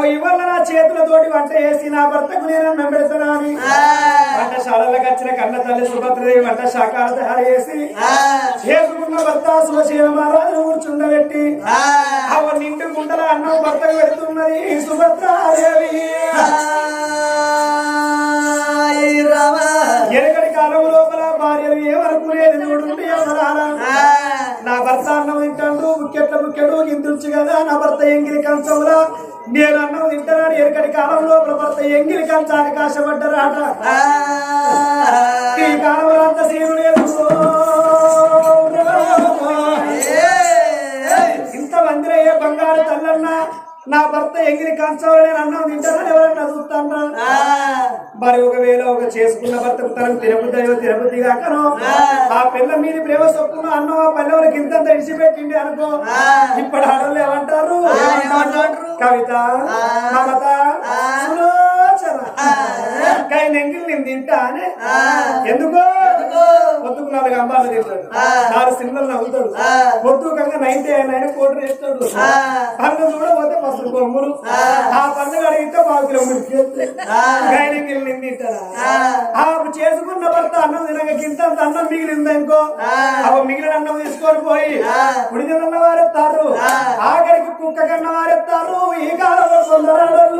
అవి ఇవాళ నా చేతులతోటి? వంట వేసి నా భర్తకు నేను మెంబెడతానా అని? వంటశాలలకు వచ్చిన కన్న తల్లి సుభద్రదేవి వంట శాఖలు తయారు చేసి చేసుకున్న భర్త శివశీల మహారాజును కూర్చుండబెట్టి అవ నిండు గుండల అన్నం భర్తకు పెడుతున్నది సుభద్రాదేవి. ఎనకటి కాలం లోపల భార్యలు ఏమనుకునేది ఎవరాలా నా భర్త అన్నం తింటాడు బుక్కెట్ల బుక్కెడు గిందుల్చు కదా నా భర్త ఎంగిలి కంచంలా నేను అన్నం తింటానని ఎనకటి కాలం లోపల భర్త ఎంగిలి కంచానికి ఆశపడ్డరాట ఈ కాలంలో అంత సీను లేదు ఇంత మందిలో ఏ బంగారు తల్లన్నా నా భర్త ఎంగిలి కంచంలో నేను అన్నం తింటానని ఎవరన్నా చూస్తాను మరి ఒకవేళ ఒక చేసుకున్న భర్తకు తనం తిరుపతి తిరుపతి కాకను ఆ. పిల్ల మీద ప్రేమ సొప్పున అన్నం ఆ ఇంత ఇడిచిపెట్టింది అనుకో ఇప్పుడు ఆడవాళ్ళు ఏమంటారు? కవిత మమత సులోచన. కై నెంగిల్ నేను తింటా అని ఎందుకో? పొద్దుకు నాలుగు అంబాలు తింటాడు. నాలుగు సినిమాలు నవ్వుతాడు. పొద్దుకంగా నైన్టీ నైన్ కోట్లు వేస్తాడు. పండుగ మస్తు బొమ్మలు. ఆ. పండుగ అడిగితే పావు కిలోమీటర్ గైనింగిల్ చేసుకున్న భర్త అన్నం తినక అన్నం మిగిలింది అనుకో అవ మిగిలిన అన్నం తీసుకొని పోయి ఉడిదిన వారెత్తారు ఆఖరికి కుక్క కన్న వారెత్తారు ఈ కాలంలో అమ్మవారు సుభద్రదేవి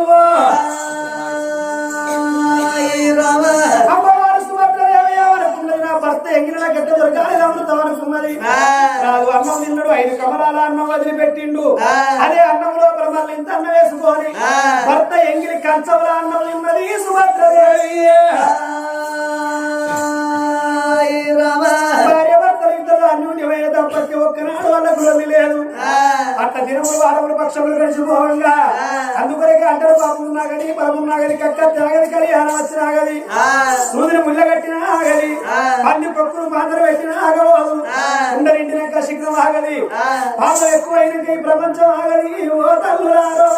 భర్త ఎంగిన గట్ట దొరకాలి అమృతం అనుకున్నది. రాదు అన్నం తిన్నాడు ఐదు కమలాల అన్నం వదిలిపెట్టిండు. అదే అన్నం లోపల మళ్ళీ ఇంత అన్నం వేసుకొని భర్త ఎంగిలి కంచంలో అన్నం తిన్నది సుభద్రదేవి. అన్యోన్యమైన దంపతి ఒక్కనాడు వాళ్ళకు లొల్లి లేదు. అట్ట దినములు వారములు పక్షములు కలిసిపోవంగా అందుకొరకే అంటారు పాపమున్నా గది పరమున్నా గది కక్క తిరగది కళ్యాణం వచ్చినా గది సూదిని ముళ్ళ కట్టినా ఆగది అన్ని పక్కులు మాత్రం పెట్టినా ఆగవాదు ఉండరింటినాక శీఘ్రం ఆగది పాపం ఎక్కువైన ఈ ప్రపంచం ఆగది ఓ తల్లురారో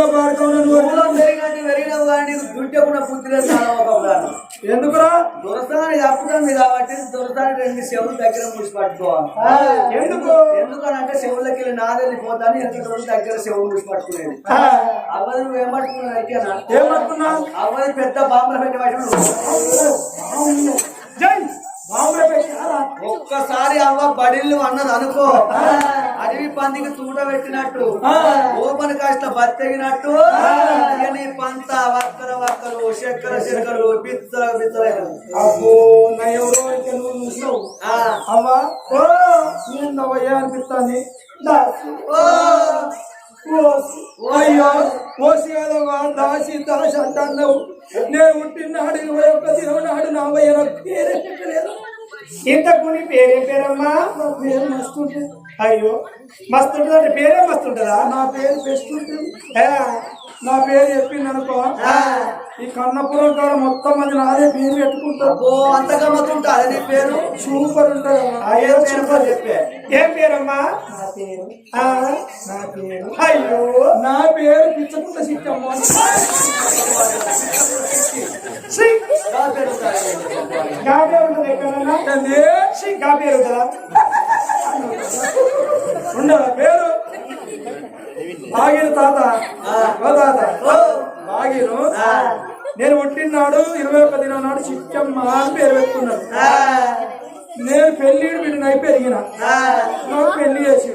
ఏంద్రో పాడుకోను ఎందుకురా? దొరసాని కప్పుతుంది కాబట్టి దొరసాని రెండు చెవులు దగ్గర ముడిచి పట్టుకోవాలి. ఎందుకు? ఎందుకనంటే చెవులకి వెళ్ళి నాదెళ్ళిపోతాను ఎంత రోజు దగ్గర చెవులు ముడిచి పట్టుకునేది? అవధి నువ్వు ఏమట్టుకున్నావు అయితే ఏమనుకున్నావు? అవధి పెద్ద బాంబులు పెట్టి పట్టుకున్నావు. ఒక్కసారి అవ్వ బడిల్లు అన్నది అనుకో. అడవి పందికి చూడ పెట్టినట్టు. ఓపెన్ కాస్త బతికినట్టు నీ పంత చక్కెర నా ఎవరో అయితే నువ్వు చూసినావు ఆ. అవ్వా ఓ. అయ్యో ఓసి కాదవ్వా దాసి దాసి అంటున్నావు నేను పుట్టినాడు ఇరవై ఒక్క దినం నాడు నా అవ్వయ్య నాకు పేరెక్కలేదు ఇంతకు నీ పేరేం పేరమ్మా? పేరు మస్తు ఉంటుంది అయ్యో మస్తు ఉంటుంది అంటే పేరే మస్తు ఉంటుందా నా పేరు బెస్ట్ ఉంటుంది నా పేరు చెప్పింది అనుకో ఈ కన్నపురం కాడ మొత్తం మంది నాదే పేరు పెట్టుకుంటారు ఓ అంత గమ్మతుంటా నీ పేరు? సూపర్ చెప్పు. ఏం పేరమ్మా? నా పేరు. ఆ, నా పేరు. అయ్యో నా పేరు పిచ్చకుంట. గా పేరు ఉంటుంది ఎక్కడన్నా? గా పేరు ఉంటుందా ఉండదా పేరు? ఆగిన తాత. ఓ తాత. ఆగిను నేను పుట్టినాడు ఇరవై ఒక దినం నాడు చిక్కమ్మ అని పేరు పెట్టుకున్నాడు ఆ, నేను పెళ్ళిడు బిడ్డను పెరిగిన. నాకు పెళ్ళి చేసి.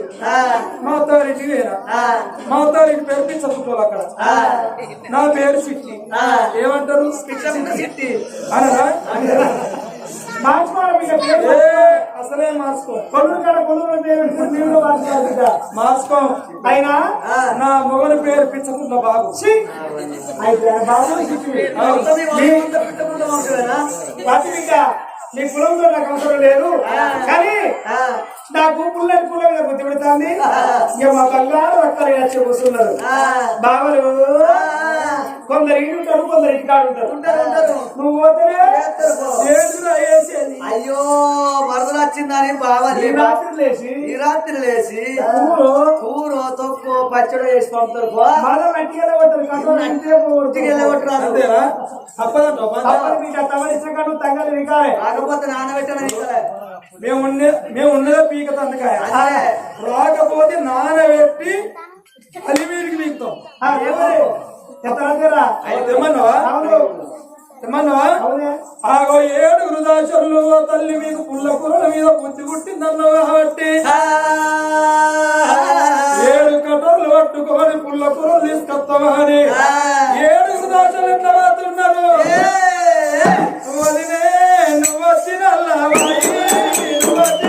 మా అత్తారింటికి ఆ, మా అత్తారింటి పేరు పిచ్చపుకోలు అక్కడ. నా పేరు చిట్టి. ఏమంటారు? సిట్టి. అనరా? మార్చుకోవడం అసలే మార్చుకో. కొడుకు కాడ కొడుకు పేరు నీళ్ళు మార్చుకోవాలి. మార్చుకో. అయినా నా మొగని పేరు పిచ్చకుంట బాగు ఛీ, అయితే బాబు బిడ్డ నీ కులంతో నాకు అవసరం లేదు. కానీ ఆ, నాకు పుల్లటి పుల్ల మీద బుద్ధి పెడుతుంది. ఇక మా బంగారు అక్కడ వచ్చి కూర్చున్నారు ఆ, కొందరు ఇంటి ఉంటారు కొందరు ఇంటి కాడు ఉంటారు. ఉంటారు, ఉంటారు. నువ్వు పోతేనే అయ్యో వరదలు వచ్చిందని ఈ రాత్రి లేచి ఈ రాత్రి లేచి ఊరు కూర తొక్కు పచ్చడి వేసి పంపుతారు పో. మళ్ళా మట్టిగా కొట్టారు కట్టలు? ఇంటే ఇంటికి వెళ్ళగొట్టురాదు. మీకు తమరిసిన తగ్గదు కాకపోతే నానబెట్టిన ఇక్కడే. మేము ఉండే మేము ఉండేదే పీక తందకాయ. రాకపోతే నానబెట్టి అలిమీరికి పీకుతాం. ఆగో ఏడు వృధాచరులు తల్లి మీకు పుల్ల కూరల మీద బుద్ధి పుట్టిందన్నావు కాబట్టి. ఆ, ఏడు కటర్లు పట్టుకొని పుల్ల కూరలు తీసుకొస్తామని. ఆ. ఏడు వృధాచరులు ఎట్లా వదినే నువ్వు వచ్చిన నువ్వు వచ్చిన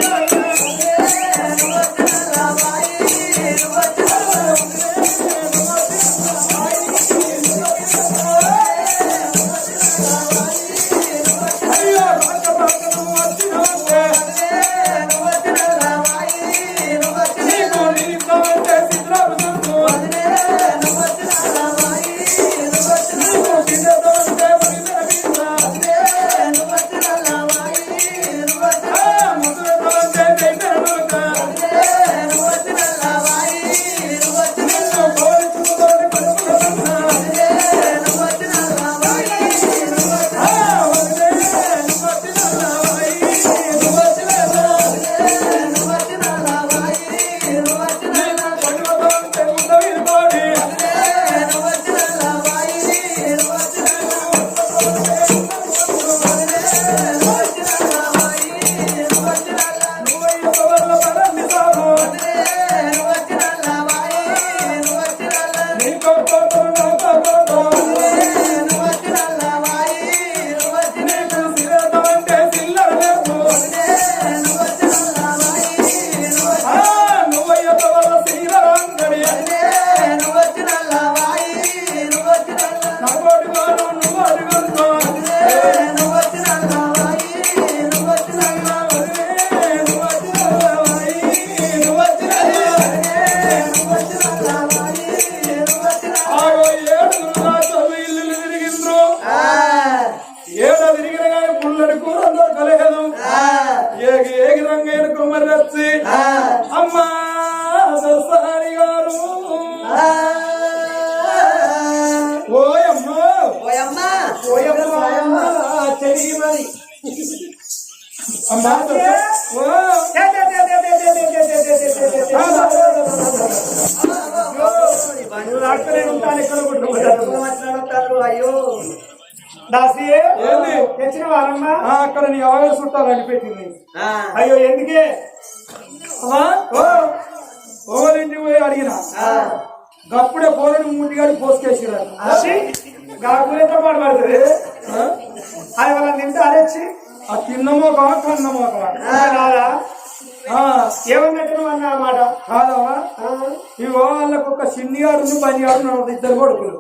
ఏమన్నట్టు నువ్వు అన్న ఆ. మాట కాదమ్మా ఆ? ఇగో వాళ్ళకు ఒక చిన్నిగాడు పనిగాడు ఉన్నారు, ఇద్దరు కొడుకులు?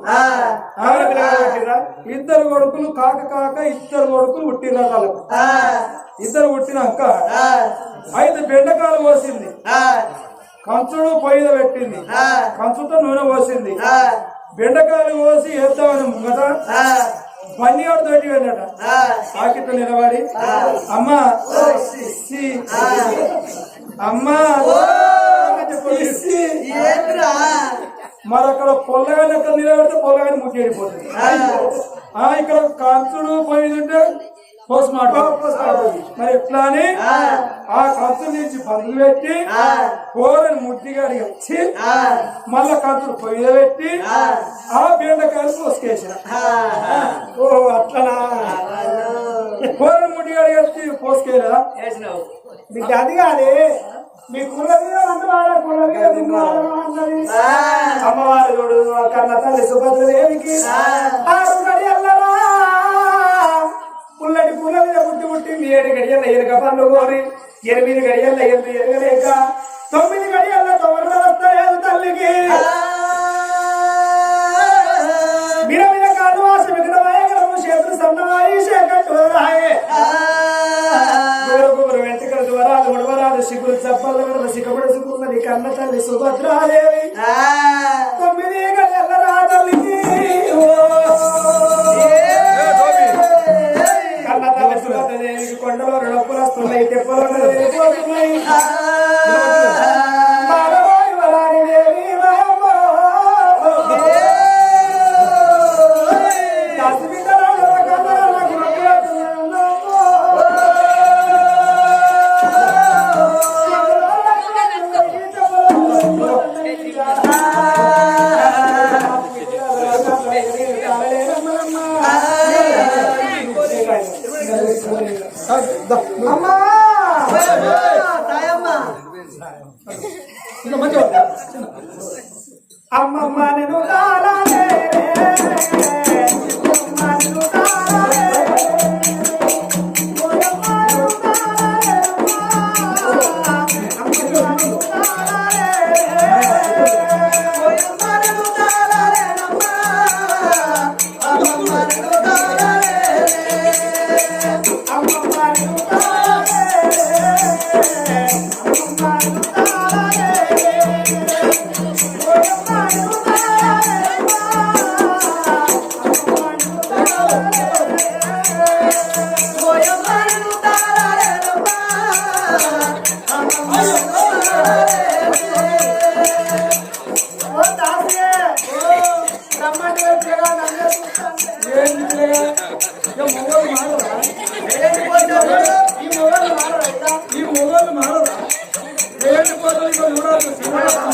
ఇద్దరు కొడుకులు కాక కాక ఇద్దరు కొడుకులు పుట్టిర్రు వాళ్ళకు. ఆ, ఇద్దరు పుట్టినాక ఆ, అయితే బెండకాయలు పోసింది ఆ, కంచుడు పొయ్యిలో పెట్టింది. ఆ, కంచుతో నూనె పోసింది. ఆ, బెండకాయలు పోసి వేద్దామని ముంగట. పనిగాడు తోటి వెళ్ళట ఆ, ఆకిట్టు నిలబడి అమ్మా సి, అమ్మా ఇస్సి. ఏంద్రా మరి అక్కడ పొల్లగాని అక్కడ నిలబెడితే పొల్లగాని ముట్టి వెళ్ళిపోతుంది ఆ ఇక్కడ కంచుడు పోయిందంటే పోస్ట్ మార్టం మరి ఎట్లా అని ఆ కంచు నుంచి బంధులు పెట్టి కూరని ముద్దిగాడి వచ్చి మళ్ళా కంచుడు పొయ్యి పెట్టి ఆ. బెండకాయలు పోసుకేసిన ఓ అట్లనా? కూరని ముద్దిగాడి వచ్చి పోసుకేయలేదా మీకు అది కాదే. మీ అమ్మవారు చూడు కన్న తల్లి సుభద్రదేవికి ఆరు గడియల్లరా పుల్లటి పూల మీద పుట్టి పుట్టింది ఏడు గడియల్ల ఎరుక పనులు కోరి ఎనిమిది గడియల్ల ఎనిమిది ఎరగలేక తొమ్మిది గడియల్ల తొమ్మిది వస్తలేదు తల్లికి. మీద మీద కాదు వాస విగ్రహాయ గ్రహము చేతులు సన్నమాయి శేఖట్టు రాయే. గురు వెంటకల ద్వారాలు ముడవరాలు సిగురు చప్పల మీద సిగబడి సుకున్నది కన్న తల్లి సుభద్రాదేవి. తొమ్మిది గడియల్ల రా తల్లికి. ఓ. Senhor.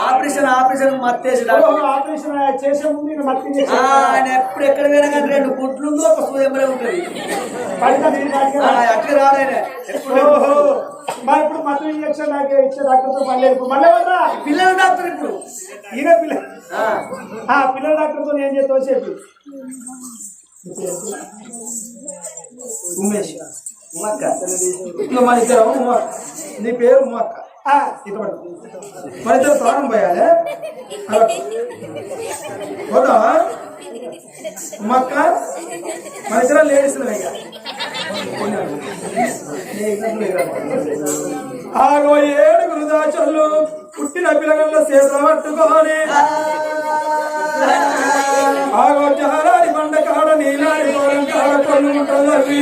Operation operation doctor operation చేసే ముందు మత్తు ఆయన ఎప్పుడు ఎక్కడ పోయినా కానీ రెండు గుడ్లు ఒక సూదెంబరే ఉంటుంది. అట్లా రాడాయన ఎప్పుడు మరి ఇప్పుడు మత్తు ఇంజెక్షన్ నాకే ఇచ్చే డాక్టర్తో మళ్ళీ ఎవరా పిల్లలు డాక్టర్ ఇప్పుడు. ఈయన పిల్ల పిల్లల డాక్టర్తో ఏం చేస్తావు చెప్పి. ఉమేష్. ఉమ్మక్క. ఇట్లా మన ఇద్దరు ఉమ్మ నీ పేరు ఉమ్మక్క. ఆ, మన ఇద్దరు ప్రాణం పోయాలి. పోదామా ఉమ్మక్క? మన ఇద్దరు లేడీస్ ఆగో ఏడుగురు దాచర్లు పుట్టిన పిల్లగల్ల చేతులు పట్టుకోవాలి ఆగో జహరాని బండ కాడ నీలాడి కాడ కొల్లు ఉంటారు అవి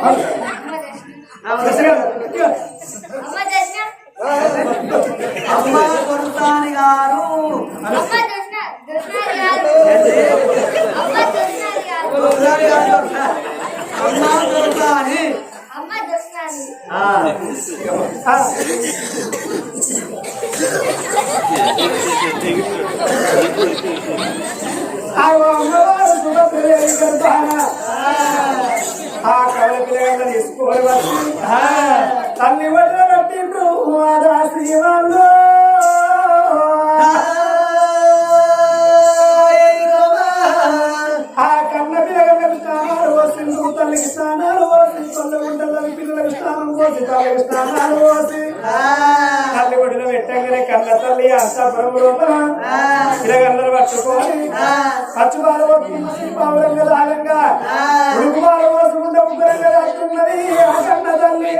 Hallelujah. పోసిండ్రు తల్లికి స్నానాలు పోసి పల్లె గుంటలకు పిల్లలకు స్నానం పోసి తల్లికి స్నానాలు పోసి తల్లి ఒడిలో పెట్టగానే కన్న తల్లి అంతపురం లోపల పిల్లగందరూ పట్టుకొని పచ్చుబాలు పావురంగా లాగంగా ఉడుకుబాలు పోసుకుంటే ఉగ్రంగా దాటున్నది ఆ కన్న తల్లి.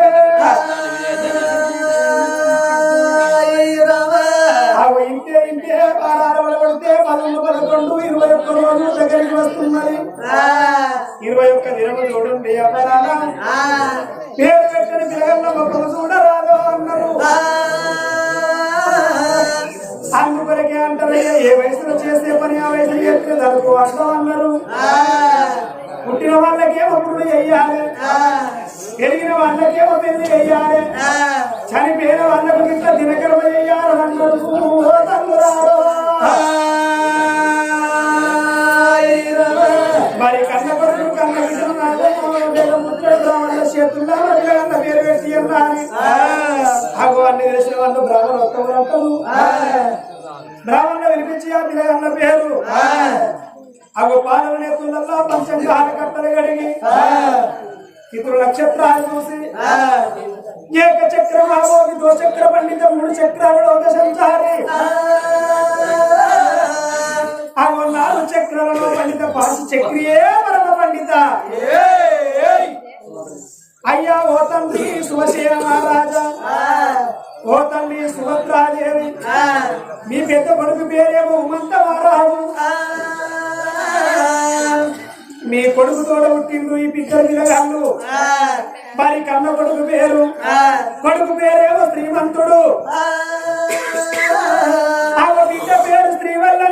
పదకొండు పదకొండు ఇరవై ఒక్క రోజు దగ్గరికి వస్తున్నది. ఇరవై ఒక్క దినము చూడండి అమ్మరాలా పేరు పెట్టని పిల్లగన్న మొక్కలు చూడరాదు అన్నారు. అందుకొరకే అంటారు ఏ వయసులో చేసే పని ఆ వయసులో చేస్తే దొరకు అంటాం అన్నారు. పుట్టిన వాళ్ళకేమో పురుడు చెయ్యాలి పెరిగిన వాళ్ళకేమో పెళ్ళి చెయ్యాలి చనిపోయిన వాళ్ళకు ఇట్లా దినకర్మ చెయ్యాలి అన్నారు. అన్ని తెలిసిన వాళ్ళు బ్రాహ్మణ ఒక్కరు అంటారు. బ్రాహ్మణ వినిపించి ఆ పిల్లగన్న పేరు. అవి పాలన నేతులలో పంచంగాల కట్టలు కడిగి ఇతరు నక్షత్రాలు చూసి ఏక చక్రం ఆవోగి ద్వచక్ర పండిత మూడు చక్రాలు లోక సంచారి. అగో నాలుగు చక్రాలలో పండిత పాసు చక్రియే పరమ పండిత. అయ్యా ఓ తండ్రి శివసేన మహారాజా. ఓ తల్లి సుభద్రాదేవి. మీ పెద్ద కొడుకు పేరేమో ఉమంత మహారాజు మీ కొడుకు తోడ పుట్టిండు ఈ పిక్కల పిల్లగాళ్ళు మరి కన్న కొడుకు పేరు? కొడుకు పేరేమో శ్రీమంతుడు. ఆ. బిడ్డ పేరు శ్రీవల్లని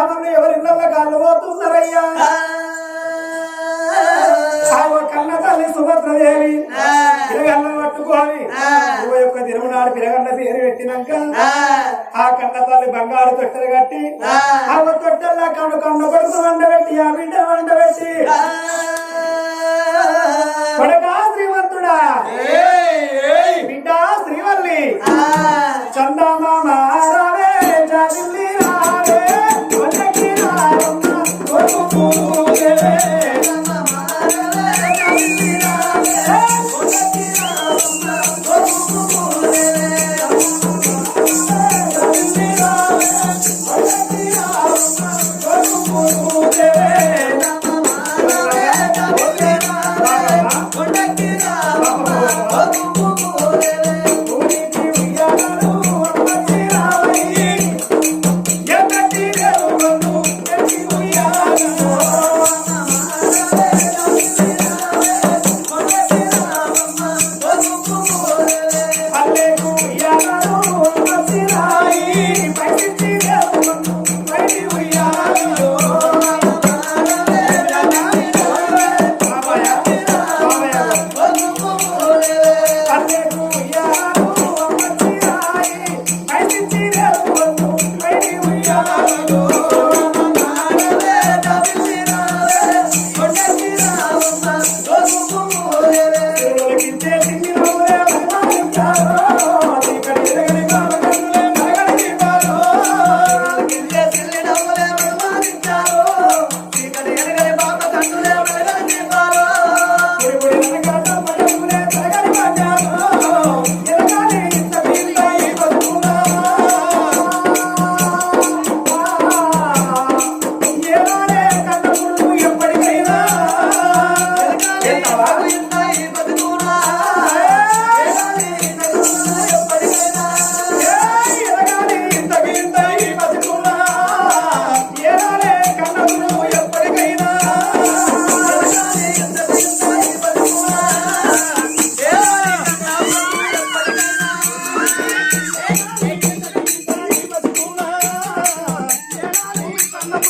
బ్రాహ్మణులు ఎవరి ఇళ్ళ కాళ్ళు పోతున్నారయ్యా కన్న తల్లి సుభద్రదేవి. పిరగన్న పట్టుకోని ఇరవై ఒక్క దినము నాడు పిరగన్న పేరు పెట్టినాక ఆ. కన్న తల్లి బంగారు తొట్టెలు కట్టి ఆగ తొట్టెల్లా కన్ను కన్ను కొడుకు వండబెట్టి ఆ బిడ్డ వండబెట్టి కొడకా శ్రీమంతుడా.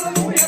ఇంతకు